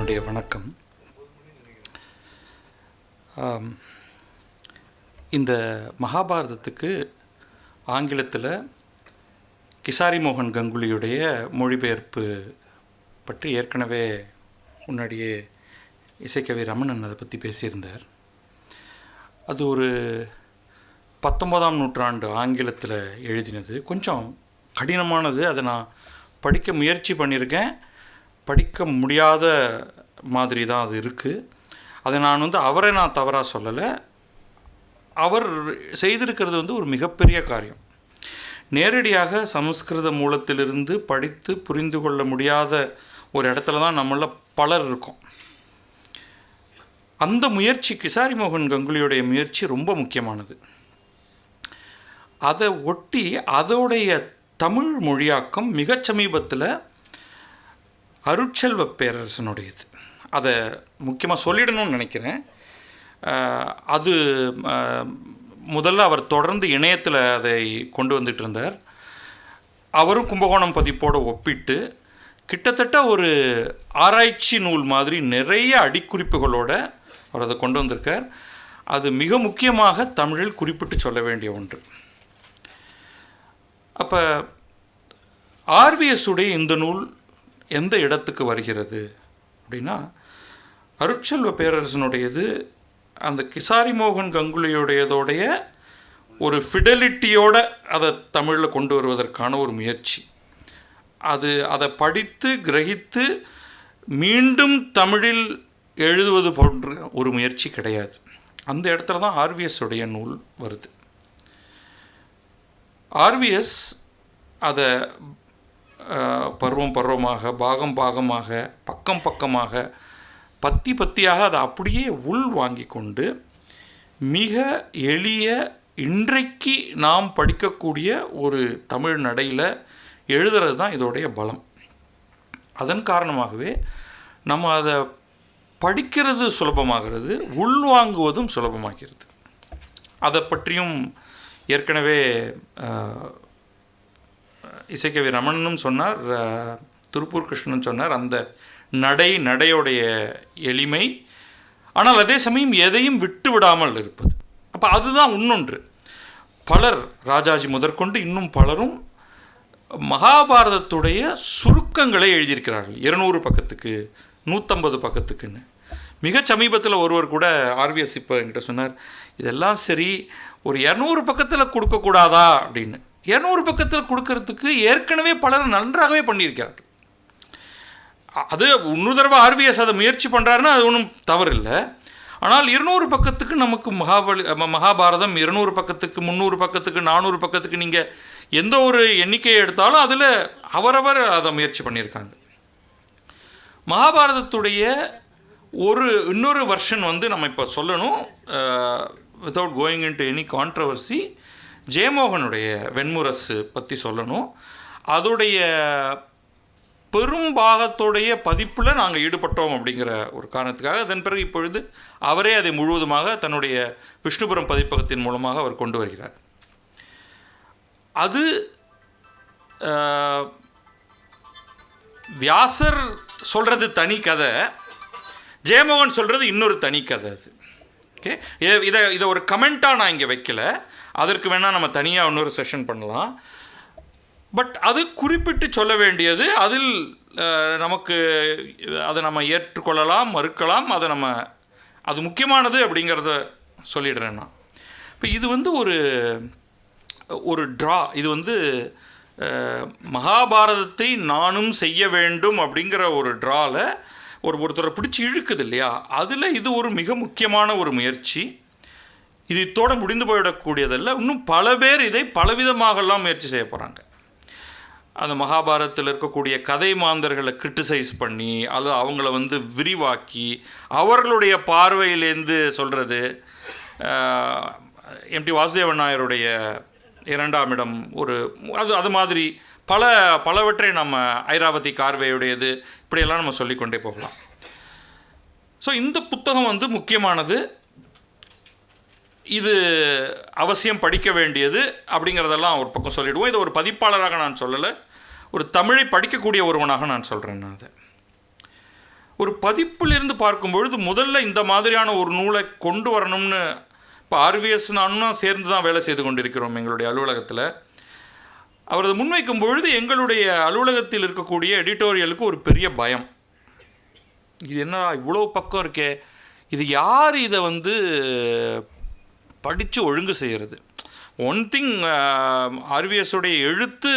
என்னுடைய வணக்கம். இந்த மகாபாரதத்துக்கு ஆங்கிலத்தில் கிசாரி மோகன் கங்குலியுடைய மொழிபெயர்ப்பு பற்றி ஏற்கனவே முன்னாடியே இசைக்கவி ரமணன் அதை பற்றி பேசியிருந்தார். அது ஒரு பத்தொன்பதாம் நூற்றாண்டு ஆங்கிலத்தில் எழுதினது. கொஞ்சம் கடினமானது. அதை நான் படிக்க முயற்சி பண்ணியிருக்கேன். படிக்க முடியாத மாதிரி தான் அது இருக்குது அதை நான் வந்து அவரை நான் தவறாக சொல்லலை. அவர் செய்திருக்கிறது வந்து ஒரு மிகப்பெரிய காரியம். நேரடியாக சமஸ்கிருத மூலத்திலிருந்து படித்து புரிந்து கொள்ள முடியாத ஒரு இடத்துல தான் நம்மள பலர் இருக்கோம். அந்த முயற்சி கிசாரி மோகன் கங்குலியுடைய முயற்சி ரொம்ப முக்கியமானது. அதை ஒட்டி அதோடைய தமிழ் மொழியாக்கம் மிகச் சமீபத்தில் அருட்செல்வ பேரரசனுடையது. அதை முக்கியமாக சொல்லிடணும்னு நினைக்கிறேன். அது முதல்ல அவர் தொடர்ந்து இணையத்தில் அதை கொண்டு வந்துட்டு இருந்தார். அவரும் கும்பகோணம் பதிப்போடு ஒப்பிட்டு கிட்டத்தட்ட ஒரு ஆராய்ச்சி நூல் மாதிரி நிறைய அடிக்குறிப்புகளோடு அவர் அதை கொண்டு வந்திருக்கார். அது மிக முக்கியமாக தமிழில் குறிப்பிட்டு சொல்ல வேண்டிய ஒன்று. அப்போ ஆர்விஎஸ் உடைய இந்த நூல் எந்த இடத்துக்கு வருகிறது? அப்படின்னா அருட்செல்வ பேரரசனுடையது அந்த கிசாரி மோகன் கங்குலியுடையதோடைய ஒரு ஃபிடலிட்டியோட அதை தமிழில் கொண்டு வருவதற்கான ஒரு முயற்சி. அது அதை படித்து கிரகித்து மீண்டும் தமிழில் எழுதுவது போன்ற ஒரு முயற்சி கிடையாது. அந்த இடத்துல தான் ஆர்விஎஸ் உடைய நூல் வருது. ஆர்விஎஸ் அதை பருவம் பருவமாக பாகம் பாகமாக பக்கம் பக்கமாக பத்தி பத்தியாக அதை அப்படியே உள் வாங்கி கொண்டு மிக எளிய இன்றைக்கு நாம் படிக்கக்கூடிய ஒரு தமிழ் நடையில் எழுதுறது தான் இதோடைய பலம். அதன் காரணமாகவே நம்ம அதை படிக்கிறது சுலபமாகிறது உள்வாங்குவதும் சுலபமாகிறது. அதை பற்றியும் ஏற்கனவே இசைக்கவி ரமணனும் சொன்னார் திருப்பூர் கிருஷ்ணன் சொன்னார் அந்த நடை நடையுடைய எளிமை. ஆனால் அதே சமயம் எதையும் விட்டு விடாமல் இருப்பது. அப்போ அதுதான் இன்னொன்று. பலர் ராஜாஜி முதற்கொண்டு இன்னும் பலரும் மகாபாரதத்துடைய சுருக்கங்களை எழுதியிருக்கிறார்கள். இருநூறு பக்கத்துக்கு நூற்றம்பது பக்கத்துக்குன்னு. மிக சமீபத்தில் ஒருவர் கூட ஆர்விஎஸ் இப்போ என்கிட்ட சொன்னார் இதெல்லாம் சரி ஒரு இரநூறு பக்கத்தில் கொடுக்கக்கூடாதா அப்படின்னு. இரநூறு பக்கத்தில் கொடுக்கறதுக்கு ஏற்கனவே பலர் நன்றாகவே பண்ணியிருக்கிறார்கள். அது இன்னொரு தடவை ஆர்விஎஸ் அதை முயற்சி பண்ணுறாருன்னா அது ஒன்றும் தவறு இல்லை ஆனால் இருநூறு பக்கத்துக்கு நமக்கு மகாபலி மகாபாரதம் இருநூறு பக்கத்துக்கு முந்நூறு பக்கத்துக்கு நானூறு பக்கத்துக்கு நீங்கள் எந்த ஒரு எண்ணிக்கையை எடுத்தாலும் அதில் அவரவர் அதை முயற்சி பண்ணியிருக்காங்க. மகாபாரதத்துடைய ஒரு இன்னொரு வெர்ஷன் வந்து நம்ம இப்போ சொல்லணும். Without going in to any controversy ஜெயமோகனுடைய Venmurasu பற்றி சொல்லணும். அதோடைய பெரும்பாகத்துடைய பதிப்பில் நாங்கள் ஈடுபட்டோம் அப்படிங்கிற ஒரு காரணத்துக்காக. அதன் பிறகு இப்பொழுது அவரே அதை முழுவதுமாக தன்னுடைய விஷ்ணுபுரம் பதிப்பகத்தின் மூலமாக அவர் கொண்டு வருகிறார். அது வியாசர் சொல்கிறது தனி கதை. ஜெயமோகன் சொல்கிறது இன்னொரு தனி கதை அது. ஓகே? இதை இதை ஒரு கமெண்ட்டாக நான் இங்கே வைக்கல. அதற்கு வேணால் நம்ம தனியாக இன்னொரு செஷன் பண்ணலாம். பட் அது குறிப்பிட்டு சொல்ல வேண்டியது அதில் நமக்கு அதை நம்ம ஏற்றுக்கொள்ளலாம் மறுக்கலாம் அதை நம்ம அது முக்கியமானது அப்படிங்கிறத சொல்லிடுறேன் நான். இப்போ இது வந்து ஒரு ஒரு ட்ரா இது வந்து மகாபாரதத்தை நானும் செய்ய வேண்டும் அப்படிங்கிற ஒரு ட்ராவில் ஒரு ஒருத்தரை பிடிச்சி இழுக்குது இல்லையா? அதில் இது ஒரு மிக முக்கியமான ஒரு முயற்சி. இது இத்தோடு முடிந்து போயிடக்கூடியதல்ல. இன்னும் பல பேர் இதை பலவிதமாகலாம் முயற்சி செய்ய போகிறாங்க அந்த மகாபாரதத்தில் இருக்கக்கூடிய கதை மாந்தர்களை கிரிட்டிசைஸ் பண்ணி அல்லது அவங்கள வந்து விரிவாக்கி அவர்களுடைய பார்வையிலேருந்து சொல்கிறது எம்டி வாசுதேவன் நாயருடைய இரண்டாம் இடம் ஒரு அது அது மாதிரி பல பலவற்றை நம்ம ஐராவதி கார்வேயுடையது இப்படியெல்லாம் நம்ம சொல்லிக்கொண்டே போகலாம். ஸோ இந்த புத்தகம் வந்து முக்கியமானது. இது அவசியம் படிக்க வேண்டியது அப்படிங்கிறதெல்லாம் ஒரு பக்கம் சொல்லிவிடுவோம் இதை ஒரு பதிப்பாளராக நான் சொல்லலை. ஒரு தமிழை படிக்கக்கூடிய ஒருவனாக நான் சொல்கிறேன் நான் அதை ஒரு பதிப்பிலிருந்து பார்க்கும் பொழுது முதல்ல இந்த மாதிரியான ஒரு நூலை கொண்டு வரணும்னு இப்போ ஆர்விஎஸ் நானும் சேர்ந்து தான் வேலை செய்து கொண்டிருக்கிறோம் எங்களுடைய அலுவலகத்தில். அவரது முன்வைக்கும் பொழுது எங்களுடைய அலுவலகத்தில் இருக்கக்கூடிய எடிட்டோரியலுக்கு ஒரு பெரிய பயம். இது என்ன இவ்வளோ பக்கம் இருக்கே? இது யார் இதை வந்து படித்து ஒழுங்கு செய்கிறது ஒன் திங் ஆர்விஎஸ்ஸுடைய எழுத்து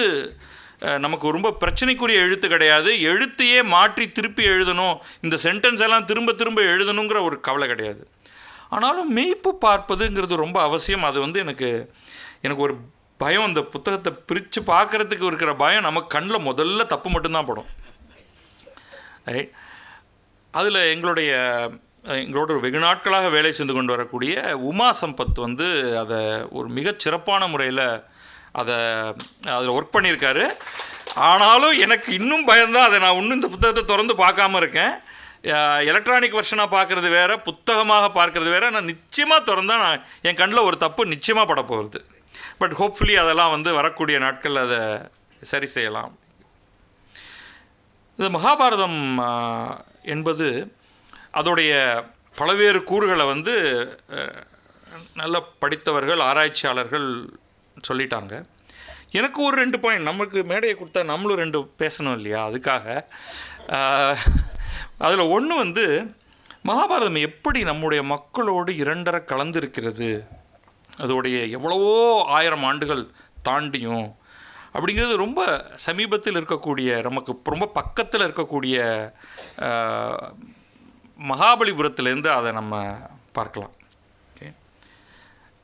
uh, நமக்கு ரொம்ப பிரச்சனைக்குரிய எழுத்து கிடையாது. எழுத்தையே மாற்றி திருப்பி எழுதணும். இந்த சென்டென்ஸ் எல்லாம் திரும்ப திரும்ப எழுதணுங்கிற ஒரு கவலை கிடையாது. ஆனாலும் மெய்ப்பு பார்ப்பதுங்கிறது ரொம்ப அவசியம். அது வந்து எனக்கு எனக்கு ஒரு பயம். அந்த புத்தகத்தை பிரித்து பார்க்குறதுக்கு இருக்கிற பயம் நம்ம கண்ணில் முதல்ல தப்பு மட்டும்தான் படும். ரைட் அதில் எங்களுடைய எங்களோட ஒரு வெகு நாட்களாக வேலை செய்து கொண்டு வரக்கூடிய உமா சம்பத் வந்து அதை ஒரு மிகச் சிறப்பான முறையில் அதை அதில் ஒர்க் பண்ணியிருக்காரு. ஆனாலும் எனக்கு இன்னும் பயந்தான் அதை நான் இன்னும் இந்த புத்தகத்தை திறந்து பார்க்காம இருக்கேன். எலக்ட்ரானிக் வெர்ஷனாக பார்க்குறது வேறு புத்தகமாக பார்க்குறது வேறு. நான் நிச்சயமாக திறந்தால் நான் என் கண்ணில் ஒரு தப்பு நிச்சயமாக பட போகிறது பட் ஹோப்ஃபுல்லி அதெல்லாம் வந்து வரக்கூடிய நாட்களில் அதை சரி செய்யலாம். இந்த மகாபாரதம் என்பது அதோடைய பல்வேறு கூறுகளை வந்து நல்ல படித்தவர்கள் ஆராய்ச்சியாளர்கள் சொல்லிட்டாங்க. எனக்கு ஒரு ரெண்டு பாயிண்ட் நமக்கு மேடையை கொடுத்தா நம்மளும் ரெண்டு பேசணும் இல்லையா? அதுக்காக அதில் ஒன்று வந்து மகாபாரதம் எப்படி நம்முடைய மக்களோடு இரண்டரை கலந்திருக்கிறது? அதோடைய எவ்வளவோ ஆயிரம் ஆண்டுகள் தாண்டியும் அப்படிங்கிறது ரொம்ப சமீபத்தில் இருக்கக்கூடிய நமக்கு ரொம்ப பக்கத்தில் இருக்கக்கூடிய மகாபலிபுரத்துலேருந்து அதை நம்ம பார்க்கலாம். ஓகே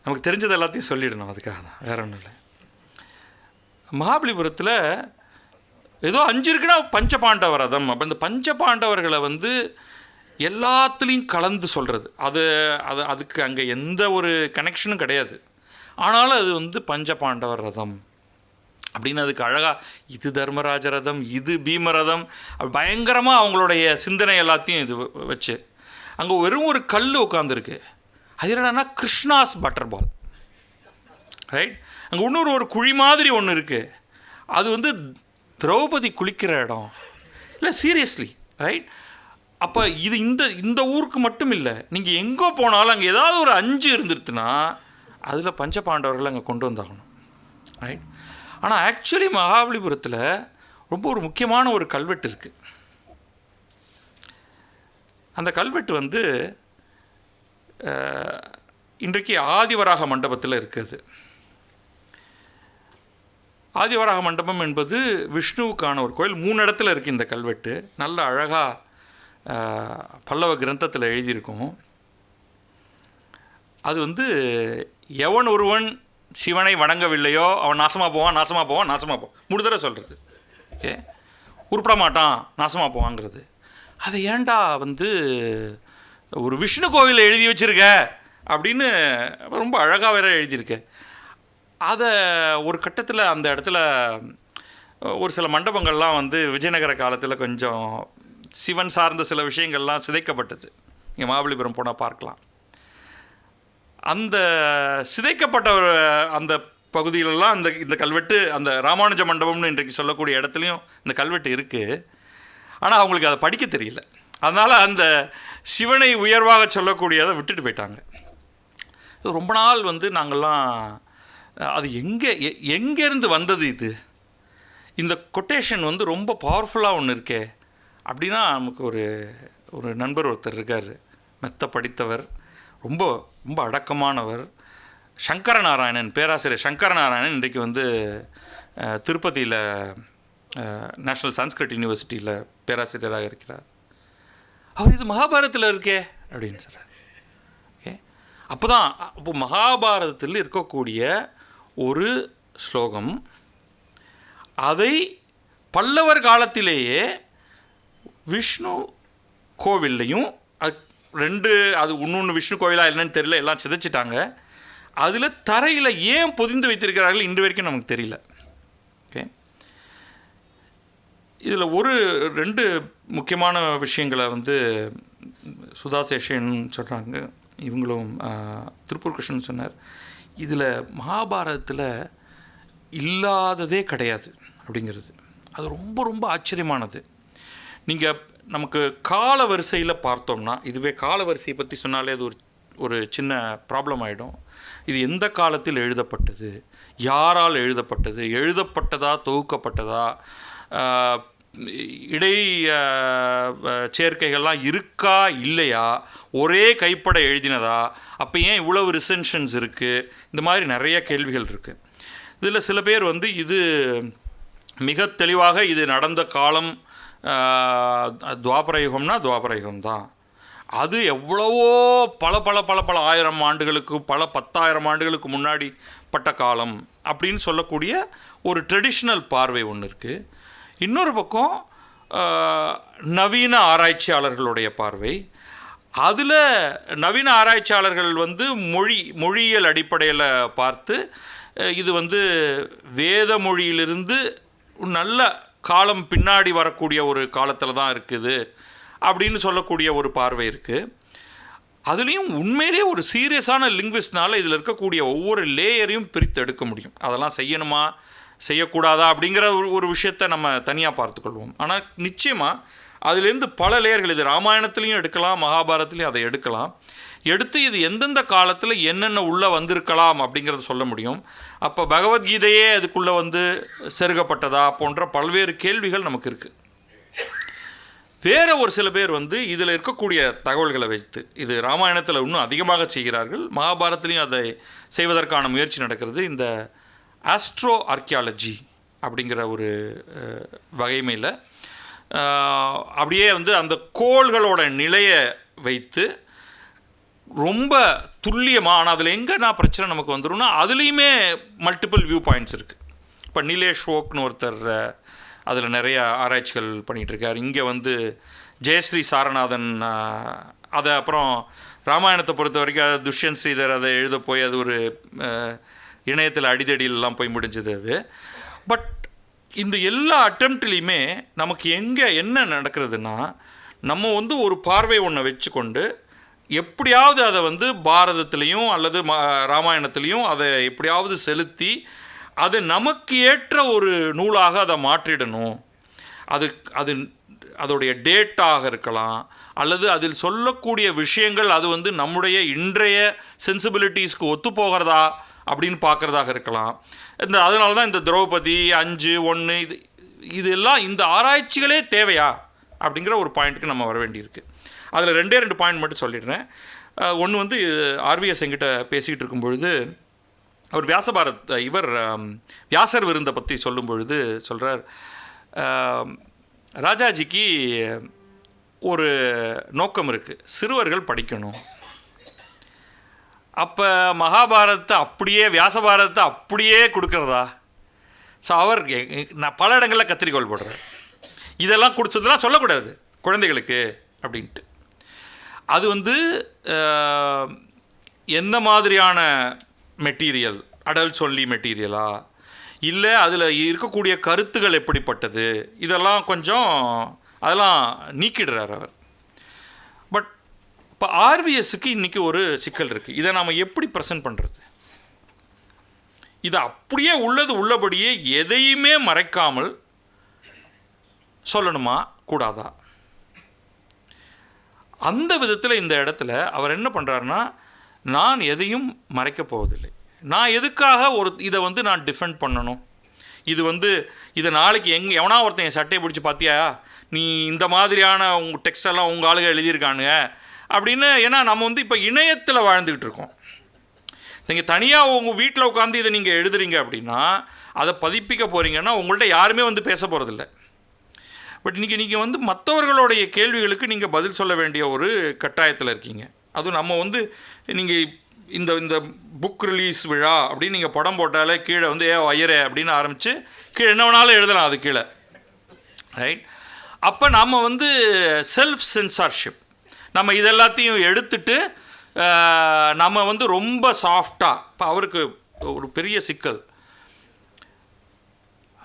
நமக்கு தெரிஞ்சது எல்லாத்தையும் சொல்லிடணும் அதுக்காக தான். வேற ஒன்றும் இல்லை. மகாபலிபுரத்தில் ஏதோ அஞ்சு இருக்குன்னா பஞ்சபாண்டவ ரதம் அப்போ இந்த பஞ்சபாண்டவர்களை வந்து எல்லாத்துலேயும் கலந்து சொல்கிறது அது அது அதுக்கு அங்கே எந்த ஒரு கனெக்ஷனும் கிடையாது. ஆனாலும் அது வந்து பஞ்சபாண்டவர் ரதம் அப்படின்னு அதுக்கு அழகாக இது தர்மராஜ ரதம் இது பீமரதம் பயங்கரமாக அவங்களுடைய சிந்தனை எல்லாத்தையும் இது வச்சு அங்கே வெறும் ஒரு கல் உட்காந்துருக்கு அது என்னன்னா கிருஷ்ணாஸ் பட்டர் பால் ரைட் அங்கே இன்னொரு ஒரு குழி மாதிரி ஒன்று இருக்குது அது வந்து திரௌபதி குளிக்கிற இடம். இல்லை சீரியஸ்லி ரைட் அப்போ இது இந்த இந்த ஊருக்கு மட்டும் இல்லை நீங்கள் எங்கே போனாலும் அங்கே ஏதாவது ஒரு அஞ்சு இருந்துருச்சுன்னா அதில் பஞ்சபாண்டவர்கள் அங்கே கொண்டு வந்தாகணும். ரைட் ஆனால் ஆக்சுவலி மகாபலிபுரத்தில் ரொம்ப ஒரு முக்கியமான ஒரு கல்வெட்டு இருக்குது அந்த கல்வெட்டு வந்து இன்றைக்கு ஆதிவராக மண்டபத்தில் இருக்குது. ஆதிவராக மண்டபம் என்பது விஷ்ணுவுக்கான ஒரு கோயில். மூணு இடத்துல இருக்குது இந்த கல்வெட்டு. நல்ல அழகாக பல்லவ கிரந்தத்தில் எழுதியிருக்கும். அது வந்து எவன் ஒருவன் சிவனை வணங்கவில்லையோ அவன் நாசமாக போவான் நாசமாக போவான் நாசமாக போவான். மூணு தடவை சொல்கிறது ஓகே உருப்பிட மாட்டான் நாசமாக போவாங்கிறது அதை ஏன்டா வந்து ஒரு விஷ்ணு கோவிலில் எழுதி வச்சுருக்க? அப்படின்னு ரொம்ப அழகாக வேற எழுதியிருக்க. அதை ஒரு கட்டத்தில் அந்த இடத்துல ஒரு சில மண்டபங்கள்லாம் வந்து விஜயநகர காலத்தில் கொஞ்சம் சிவன் சார்ந்த சில விஷயங்கள்லாம் சிதைக்கப்பட்டது. இங்கே மகாபலிபுரம் போனால் பார்க்கலாம். அந்த சிதைக்கப்பட்டவர் அந்த பகுதியிலலாம் அந்த இந்த கல்வெட்டு அந்த ராமானுஜ மண்டபம்னு இன்றைக்கு சொல்லக்கூடிய இடத்துலையும் இந்த கல்வெட்டு இருக்குது ஆனால் அவங்களுக்கு அதை படிக்க தெரியல. அதனால் அந்த சிவனை உயர்வாக சொல்லக்கூடியதை விட்டுட்டு போயிட்டாங்க. ரொம்ப நாள் வந்து நாங்கள்லாம் அது எங்கே எ- எங்கேருந்து வந்தது இது? இந்த கொட்டேஷன் வந்து ரொம்ப பவர்ஃபுல்லாக ஒன்று இருக்கே. அப்படின்னா நமக்கு ஒரு ஒரு நண்பர் ஒருத்தர் இருக்கார். மெத்த படித்தவர். ரொம்ப ரொம்ப அடக்கமானவர். சங்கரநாராயணன் பேராசிரியர் சங்கரநாராயணன் இன்றைக்கு வந்து திருப்பதியில் நேஷ்னல் சன்ஸ்கிரிட் யூனிவர்சிட்டியில் பேராசிரியராக இருக்கிறார். அவர் இது மகாபாரதத்தில் இருக்கே அப்படின்னு சொல்கிறார் ஓகே? அப்போ தான் அப்போ மகாபாரதத்தில் இருக்கக்கூடிய ஒரு ஸ்லோகம் அதை பல்லவர் காலத்திலேயே விஷ்ணு கோவில்லையும் ரெண்டு அது இன்னொன்று விஷ்ணு கோவிலா என்னன்னு தெரியல எல்லாம் சிதைச்சிட்டாங்க. அதில் தரையில் ஏன் பொதிந்து வைத்திருக்கிறார்கள் இன்று வரைக்கும் நமக்கு தெரியல. ஓகே இதில் ஒரு ரெண்டு முக்கியமான விஷயங்களை வந்து சுதா சேஷன் சொல்கிறாங்க இவங்களும் திருப்பூர் கிருஷ்ணன் சொன்னார். இதில் மகாபாரதத்தில் இல்லாததே கிடையாது அப்படிங்கிறது. அது ரொம்ப ரொம்ப ஆச்சரியமானது. நீங்கள் நமக்கு கால வரிசையில் பார்த்தோம்னா இதுவே கால வரிசையை பற்றி சொன்னாலே அது ஒரு ஒரு சின்ன ப்ராப்ளம் ஆகிடும் இது எந்த காலத்தில் எழுதப்பட்டது? யாரால் எழுதப்பட்டது? எழுதப்பட்டதா தொகுக்கப்பட்டதா? இடை சேர்க்கைகள்லாம் இருக்கா இல்லையா? ஒரே கைப்பட எழுதினதா? அப்போ ஏன் இவ்வளவு ரிசென்ஷன்ஸ் இருக்குது இந்த மாதிரி நிறைய கேள்விகள் இருக்குது இதில் சில பேர் வந்து இது மிக தெளிவாக இது நடந்த காலம் துவாபரயுகம்னா துவாபர யுகம் தான் அது எவ்வளவோ பல பல பல பல ஆயிரம் ஆண்டுகளுக்கு பல பத்தாயிரம் ஆண்டுகளுக்கு முன்னாடி பட்ட காலம் அப்படின்னு சொல்லக்கூடிய ஒரு ட்ரெடிஷ்னல் பார்வை ஒன்று இருக்குது இன்னொரு பக்கம் நவீன ஆராய்ச்சியாளர்களுடைய பார்வை. அதில் நவீன ஆராய்ச்சியாளர்கள் வந்து மொழி மொழியியல் அடிப்படையில் பார்த்து இது வந்து வேத மொழியிலிருந்து நல்ல காலம் பின்னாடி வரக்கூடிய ஒரு காலத்தில் தான் இருக்குது அப்படின்னு சொல்லக்கூடிய ஒரு பார்வை இருக்குது அதுலேயும் உண்மையிலேயே ஒரு சீரியஸான லிங்குவிஸ்ட்னால இதில் இருக்கக்கூடிய ஒவ்வொரு லேயரையும் பிரித்து எடுக்க முடியும். அதெல்லாம் செய்யணுமா செய்யக்கூடாதா அப்படிங்கிற ஒரு ஒரு விஷயத்தை நம்ம தனியாக பார்த்துக்கொள்வோம் ஆனால் நிச்சயமாக அதுலேருந்து பல லேயர்கள் இது ராமாயணத்துலேயும் எடுக்கலாம் மகாபாரதத்துலேயும் அதை எடுக்கலாம். எடுத்து இது எந்தெந்த காலத்தில் என்னென்ன உள்ளே வந்திருக்கலாம் அப்படிங்கிறத சொல்ல முடியும். அப்போ பகவத்கீதையே அதுக்குள்ளே வந்து செருகப்பட்டதா போன்ற பல்வேறு கேள்விகள் நமக்கு இருக்குது வேறு ஒரு சில பேர் வந்து இதில் இருக்கக்கூடிய தகவல்களை வைத்து இது ராமாயணத்தில் இன்னும் அதிகமாக செய்கிறார்கள். மகாபாரத்திலையும் அதை செய்வதற்கான முயற்சி நடக்கிறது. இந்த ஆஸ்ட்ரோ ஆர்கியாலஜி அப்படிங்கிற ஒரு வகைமையில் அப்படியே வந்து அந்த கோள்களோட நிலையை வைத்து ரொம்ப துல்லியமாக ஆனால் அதில் எங்கே நான் பிரச்சனை நமக்கு வந்துடும்னா அதுலேயுமே மல்டிபிள் வியூ பாயிண்ட்ஸ் இருக்குது இப்போ நிலேஷ் ஓக்னு ஒருத்தர் அதில் நிறைய ஆராய்ச்சிகள் பண்ணிகிட்டு இருக்கார் இங்கே வந்து ஜெயஸ்ரீ சாரநாதன் அதை அப்புறம் ராமாயணத்தை பொறுத்த வரைக்கும் அது துஷ்யந்த் ஸ்ரீதர் அதை எழுத போய் அது ஒரு இணையத்தில் அடிதடியிலலாம் போய் முடிஞ்சது அது. பட் இந்த எல்லா அட்டம்ப்ட்லேயுமே நமக்கு எங்கே என்ன நடக்கிறதுனா நம்ம வந்து ஒரு பார்வை ஒன்றை வச்சுக்கொண்டு எப்படியாவது அதை வந்து பாரதத்துலேயும் அல்லது ம ராமாயணத்துலேயும் அதை எப்படியாவது செலுத்தி அது நமக்கு ஏற்ற ஒரு நூலாக அதை மாற்றிடணும். அது அது அதோடைய டேட்டாக இருக்கலாம் அல்லது அதில் சொல்லக்கூடிய விஷயங்கள் அது வந்து நம்முடைய இன்றைய சென்சிபிலிட்டிஸ்க்கு ஒத்து போகிறதா அப்படின்னு பார்க்குறதாக இருக்கலாம். இந்த அதனால தான் இந்த திரௌபதி அஞ்சு ஒன்று இது இதெல்லாம் இந்த ஆராய்ச்சிகளே தேவையா அப்படிங்கிற ஒரு பாயிண்ட்டுக்கு நம்ம வர வேண்டியிருக்கு. அதில் ரெண்டே ரெண்டு பாயிண்ட் மட்டும் சொல்லிடுறேன். ஒன்று வந்து ஆர்விஎஸ் எங்கிட்ட பேசிகிட்டு இருக்கும் பொழுது அவர் வியாசபாரத் இவர் வியாசர் விருந்தை பற்றி சொல்லும் பொழுது சொல்கிறார் ராஜாஜிக்கு ஒரு நோக்கம் இருக்குது சிறுவர்கள் படிக்கணும். அப்போ மகாபாரதத்தை அப்படியே வியாசபாரதத்தை அப்படியே கொடுக்குறதா? ஸோ அவர் நான் பல இடங்களில் கத்திரிக்கோள் போடுறார் இதெல்லாம் குடிச்சதெல்லாம் சொல்லக்கூடாது குழந்தைகளுக்கு அப்படின்ட்டு. அது வந்து எந்த மாதிரியான மெட்டீரியல்? அடல் சொல்லி மெட்டீரியலா? இல்லை அதில் இருக்கக்கூடிய கருத்துகள் எப்படிப்பட்டது? இதெல்லாம் கொஞ்சம் அதெல்லாம் நீக்கிடுறார் அவர். பட் இப்போ ஆர்விஎஸ்க்கு இன்றைக்கி ஒரு சிக்கல் இருக்குது இதை நாம் எப்படி ப்ரெசென்ட் பண்ணுறது இது அப்படியே உள்ளது உள்ளபடியே எதையுமே மறைக்காமல் சொல்லணுமா? கூடாதா? அந்த விதத்தில் இந்த இடத்துல அவர் என்ன பண்ணுறாருன்னா நான் எதையும் மறைக்கப் போவதில்லை. நான் எதுக்காக ஒரு இதை வந்து நான் டிஃபெண்ட் பண்ணணும்? இது வந்து இதை நாளைக்கு எங் எவனா ஒருத்தன் என் சட்டையை பிடிச்சி பார்த்தியா நீ இந்த மாதிரியான உங்கள் டெக்ஸ்டெல்லாம் உங்கள் ஆளுங்க எழுதியிருக்கானுங்க. அப்படின்னு ஏன்னா நம்ம வந்து இப்போ இணையத்தில் வாழ்ந்துக்கிட்டு இருக்கோம். நீங்கள் தனியாக உங்கள் வீட்டில் உட்காந்து இதை நீங்கள் எழுதுறீங்க அப்படின்னா அதை பதிப்பிக்க போகிறீங்கன்னா உங்கள்கிட்ட யாருமே வந்து பேச போகிறதில்ல பட் இன்றைக்கி நீங்கள் வந்து மற்றவர்களுடைய கேள்விகளுக்கு நீங்கள் பதில் சொல்ல வேண்டிய ஒரு கட்டாயத்தில் இருக்கீங்க. அதுவும் நம்ம வந்து நீங்கள் இந்த இந்த புக் ரிலீஸ் விழா அப்படின்னு நீங்கள் படம் போட்டாலே கீழே வந்து ஏ ஐயரே அப்படின்னு ஆரம்பித்து கீழே என்ன வேணாலும் எழுதலாம் அது கீழே. ரைட் அப்போ நம்ம வந்து செல்ஃப் சென்சார்ஷிப் நம்ம இதெல்லாத்தையும் எடுத்துட்டு நம்ம வந்து ரொம்ப சாஃப்டாக இப்போ அவருக்கு ஒரு பெரிய சிக்கல்.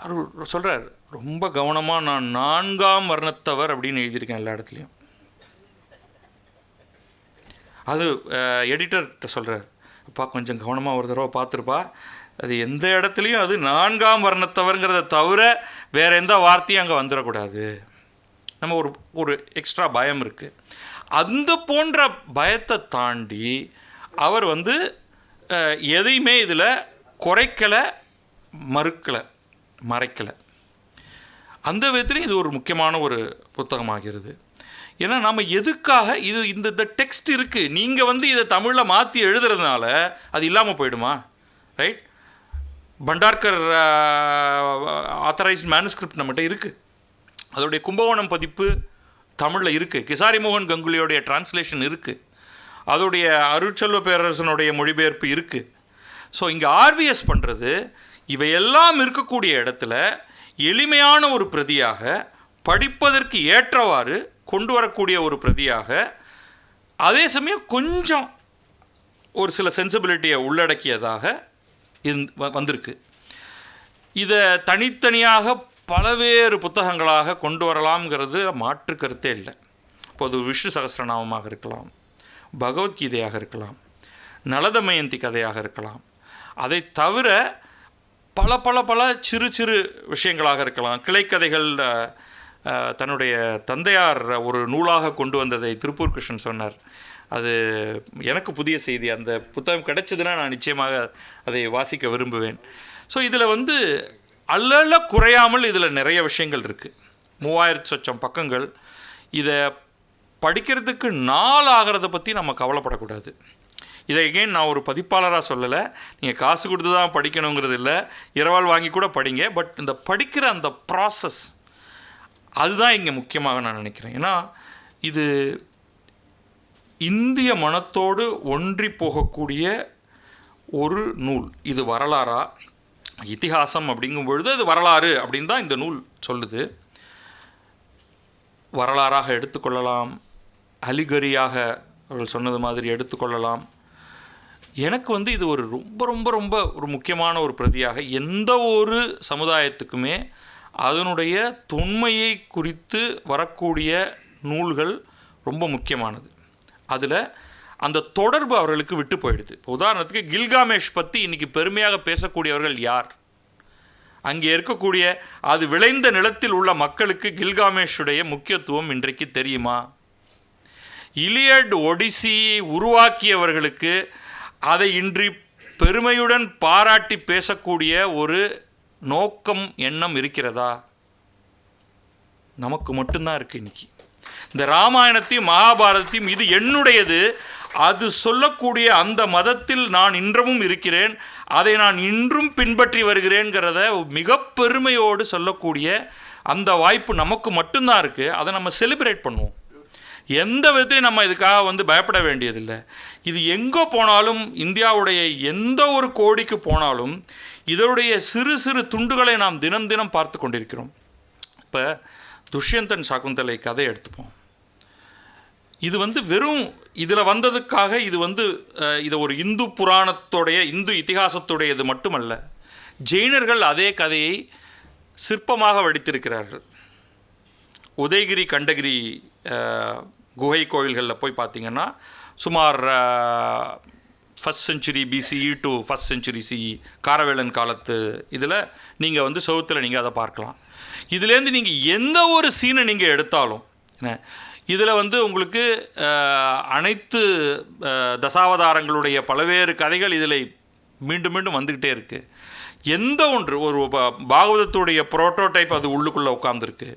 அவர் சொல்கிறார் ரொம்ப கவனமாக நான் நான்காம் வர்ணத்தவர் அப்படின்னு எழுதியிருக்கேன் எல்லா இடத்துலையும். அது எடிட்டர்கிட்ட சொல்கிறார் அப்பா கொஞ்சம் கவனமாக ஒரு தடவை பார்த்துருப்பா. அது எந்த இடத்துலையும் அது நான்காம் வர்ணத்தவருங்கிறத தவிர வேறு எந்த வார்த்தையும் அங்கே வந்துடக்கூடாது. நம்ம ஒரு ஒரு எக்ஸ்ட்ரா பயம் இருக்குது அந்த போன்ற பயத்தை தாண்டி அவர் வந்து எதையுமே இதில் குறைக்கலை மறுக்கலை மறைக்கலை. அந்த விதத்துலேயும் இது ஒரு முக்கியமான ஒரு புத்தகமாகிறது. ஏன்னா நம்ம எதுக்காக இது இந்த இந்த டெக்ஸ்ட் இருக்குது நீங்கள் வந்து இதை தமிழில் மாற்றி எழுதுறதுனால அது இல்லாமல் போயிடுமா? ரைட் பண்டார்கர் ஆத்தரைஸ்ட் மேனுஸ்கிரிப்ட் நம்மகிட்ட இருக்குது அதோடைய கும்பகோணம் பதிப்பு தமிழில் இருக்குது கிசாரி மோகன் கங்குலியோடைய டிரான்ஸ்லேஷன் இருக்குது அதோடைய அருட்செல்வ பேரரசனுடைய மொழிபெயர்ப்பு இருக்குது ஸோ இங்கே ஆர்விஎஸ் பண்ணுறது இவையெல்லாம் இருக்கக்கூடிய இடத்துல எளிமையான ஒரு பிரதியாக படிப்பதற்கு ஏற்றவாறு கொண்டு வரக்கூடிய ஒரு பிரதியாக அதே சமயம் கொஞ்சம் ஒரு சில சென்சிபிலிட்டியை உள்ளடக்கியதாக இருந் வ- வந்திருக்கு. இதை தனித்தனியாக பலவேறு புத்தகங்களாக கொண்டு வரலாம்ங்கிறது மாற்று கருத்தே இல்லை. பொது விஷ்ணு சகசிரநாமமாக இருக்கலாம் பகவத்கீதையாக இருக்கலாம் நலதமயந்தி கதையாக இருக்கலாம். அதை தவிர பல பல பல சிறு சிறு விஷயங்களாக இருக்கலாம். கிளைக்கதைகள் தன்னுடைய தந்தையார் ஒரு நூலாக கொண்டு வந்ததை திருப்பூர் கிருஷ்ணன் சொன்னார். அது எனக்கு புதிய செய்தி. அந்த புத்தகம் கிடைச்சதுன்னா நான் நிச்சயமாக அதை வாசிக்க விரும்புவேன். ஸோ இதில் வந்து அல்லல குறையாமல் இதில் நிறைய விஷயங்கள் இருக்குது மூவாயிரத்து சொச்சம் பக்கங்கள். இதை படிக்கிறதுக்கு நாள் ஆகிறத பற்றி நம்ம கவலைப்படக்கூடாது. இதை எகெயின் நான் ஒரு பதிப்பாளராக சொல்லலை. நீங்கள் காசு கொடுத்து தான் படிக்கணுங்கிறது இல்லை. இரவால் வாங்கி கூட படிங்க. பட் இந்த படிக்கிற அந்த ப்ராசஸ் அதுதான் இங்கே முக்கியமாக நான் நினைக்கிறேன். ஏன்னா இது இந்திய மனத்தோடு ஒன்றி போகக்கூடிய ஒரு நூல். இது வரலாறா? இத்திகாசம் அப்படிங்கும் பொழுது அது வரலாறு அப்படின்னு தான் இந்த நூல் சொல்லுது. வரலாறாக எடுத்துக்கொள்ளலாம். அலிகரியாக அவர்கள் சொன்னது மாதிரி எடுத்துக்கொள்ளலாம். எனக்கு வந்து இது ஒரு ரொம்ப ரொம்ப ரொம்ப ஒரு முக்கியமான ஒரு பிரதியாக எந்த ஒரு சமுதாயத்துக்குமே அதனுடைய தொன்மையை குறித்து வரக்கூடிய நூல்கள் ரொம்ப முக்கியமானது. அதில் அந்த தொடர்பு அவர்களுக்கு விட்டு போயிடுது. உதாரணத்துக்கு கில்காமேஷ் பற்றி இன்றைக்கி பெருமையாக பேசக்கூடியவர்கள் யார்? அங்கே இருக்கக்கூடிய அது விளைந்த நிலத்தில் உள்ள மக்களுக்கு கில்காமேஷுடைய முக்கியத்துவம் இன்றைக்கு தெரியுமா? இலியட் ஒடிசியை உருவாக்கியவர்களுக்கு அதை இன்றி பெருமையுடன் பாராட்டி பேசக்கூடிய ஒரு நோக்கம் எண்ணம் இருக்கிறதா? நமக்கு மட்டும்தான் இருக்குது இன்னைக்கு. இந்த ராமாயணத்தையும் மகாபாரதத்தையும் இது என்னுடையது. அது சொல்லக்கூடிய அந்த மதத்தில் நான் இன்றமும் இருக்கிறேன். அதை நான் இன்றும் பின்பற்றி வருகிறேங்கிறத மிக பெருமையோடு சொல்லக்கூடிய அந்த வாய்ப்பு நமக்கு மட்டும்தான் இருக்குது அதை நம்ம செலிப்ரேட் பண்ணுவோம். எந்த விதத்திலையும் நம்ம இதுக்காக வந்து பயப்பட வேண்டியதில்லை. இது எங்கே போனாலும் இந்தியாவுடைய எந்த ஒரு கோடிக்கு போனாலும் இதனுடைய சிறு சிறு துண்டுகளை நாம் தினம் தினம் பார்த்து கொண்டிருக்கிறோம். இப்போ துஷ்யந்தன் சகுந்தலை கதை எடுத்துப்போம். இது வந்து வெறும் இதில் வந்ததுக்காக இது வந்து இதை ஒரு இந்து புராணத்துடைய இந்து இதிகாசத்துடையது மட்டுமல்ல ஜெயினர்கள் அதே கதையை சிற்பமாக வடித்திருக்கிறார்கள். உதயகிரி கண்டகிரி குகை கோயில்களில் போய் பார்த்தீங்கன்னா சுமார் first century BCE to first century CE Karavelan காலத்து இதில் நீங்கள் வந்து சவுத்தில் நீங்கள் அதை பார்க்கலாம். இதுலேருந்து நீங்கள் எந்த ஒரு சீனை நீங்கள் எடுத்தாலும் இதில் வந்து உங்களுக்கு அனைத்து தசாவதாரங்களுடைய பல்வேறு கதைகள் இதில் மீண்டும் மீண்டும் வந்துக்கிட்டே இருக்குது எந்த ஒன்று ஒரு ப- பாகவதத்துடைய புரோட்டோடைப் அது உள்ளுக்குள்ளே உட்காந்துருக்கு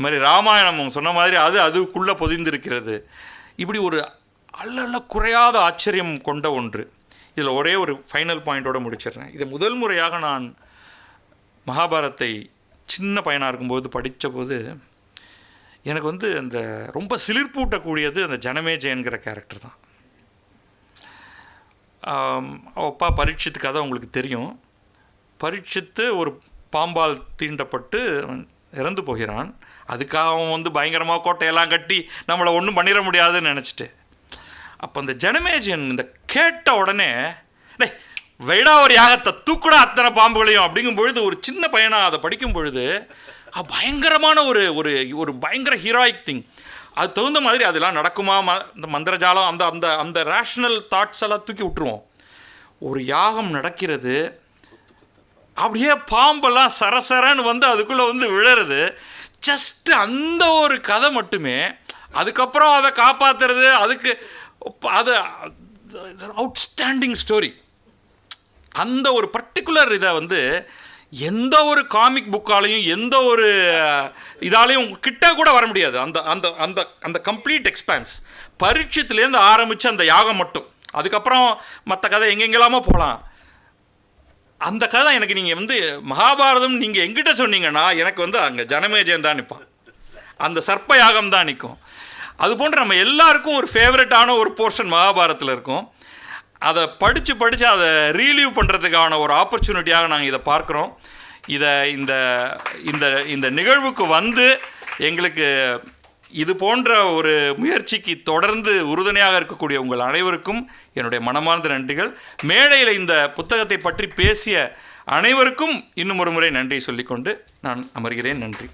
இது மாதிரி ராமாயணம் சொன்ன மாதிரி அது அதுக்குள்ளே பொதிந்திருக்கிறது. இப்படி ஒரு அல்லல்ல குறையாத ஆச்சரியம் கொண்ட ஒன்று. இதில் ஒரே ஒரு ஃபைனல் பாயிண்ட்டோடு முடிச்சிடுறேன். இது முதல் முறையாக நான் மகாபாரத்தை சின்ன பையனாக இருக்கும்போது படித்த போது எனக்கு வந்து அந்த ரொம்ப சிலிர்ப்பூட்டக்கூடியது அந்த ஜனமேஜயன்கிற கேரக்டர் தான். அப்பா பரீட்சித்து கதை உங்களுக்கு தெரியும். பரீட்சித்து ஒரு பாம்பால் தீண்டப்பட்டு இறந்து போகிறான். அதுக்காக அவன் வந்து பயங்கரமாக கோட்டையெல்லாம் கட்டி நம்மளை ஒன்றும் பண்ணிட முடியாதுன்னு நினச்சிட்டு. அப்போ அந்த ஜனமேஜன் இந்த கேட்ட உடனே டேய் வெடா ஒரு யாகத்தை தூக்குடா அத்தனை பாம்புகளையும். அப்படிங்கும் பொழுது ஒரு சின்ன பையனாக அதை படிக்கும் பொழுது பயங்கரமான ஒரு ஒரு ஒரு பயங்கர ஹீரோயிக் திங் அது தகுந்த மாதிரி அதெல்லாம் நடக்குமா? ம இந்த மந்திரஜாலம் அந்த அந்த அந்த ரேஷ்னல் தாட்ஸ் எல்லாம் தூக்கி விட்டுருவோம். ஒரு யாகம் நடக்கிறது அப்படியே பாம்பெல்லாம் சரசரன்னு வந்து அதுக்குள்ளே வந்து விழறது. ஜஸ்ட்டு அந்த ஒரு கதை மட்டுமே. அதுக்கப்புறம் அதை காப்பாற்றுறது அதுக்கு அது அவுட்ஸ்டாண்டிங் ஸ்டோரி அந்த ஒரு பர்டிகுலர் இதை வந்து எந்த ஒரு காமிக் புக்காலையும் எந்த ஒரு இதாலையும் கிட்ட கூட வர முடியாது. அந்த அந்த அந்த அந்த கம்ப்ளீட் எக்ஸ்பான்ஸ் பரீட்சத்துலேருந்து ஆரம்பித்து அந்த யாகம் மட்டும். அதுக்கப்புறம் மற்ற கதை எங்கெங்கெல்லாமோ போகலாம். அந்த கதை எனக்கு நீங்கள் வந்து மகாபாரதம் நீங்கள் எங்கிட்ட சொன்னீங்கன்னா எனக்கு வந்து அங்கே ஜனமேஜயம் தான் நிற்பான் அந்த சர்ப்ப யாகம் தான் நிற்கும் அது போன்று நம்ம எல்லாருக்கும் ஒரு ஃபேவரட்டான ஒரு போர்ஷன் மகாபாரத்தில் இருக்கும். அதை படித்து படித்து அதை ரீலீவ் பண்ணுறதுக்கான ஒரு ஆப்பர்ச்சுனிட்டியாக நாங்கள் இதை பார்க்குறோம். இதை இந்த இந்த இந்த நிகழ்வுக்கு வந்து எங்களுக்கு இது போன்ற ஒரு முயற்சிக்கு தொடர்ந்து உறுதுணையாக இருக்கக்கூடிய உங்கள் அனைவருக்கும் என்னுடைய மனமார்ந்த நன்றிகள். மேடையில் இந்த புத்தகத்தை பற்றி பேசிய அனைவருக்கும் இன்னும் ஒரு முறை நன்றி சொல்லிக்கொண்டு நான் அமர்கிறேன். நன்றி.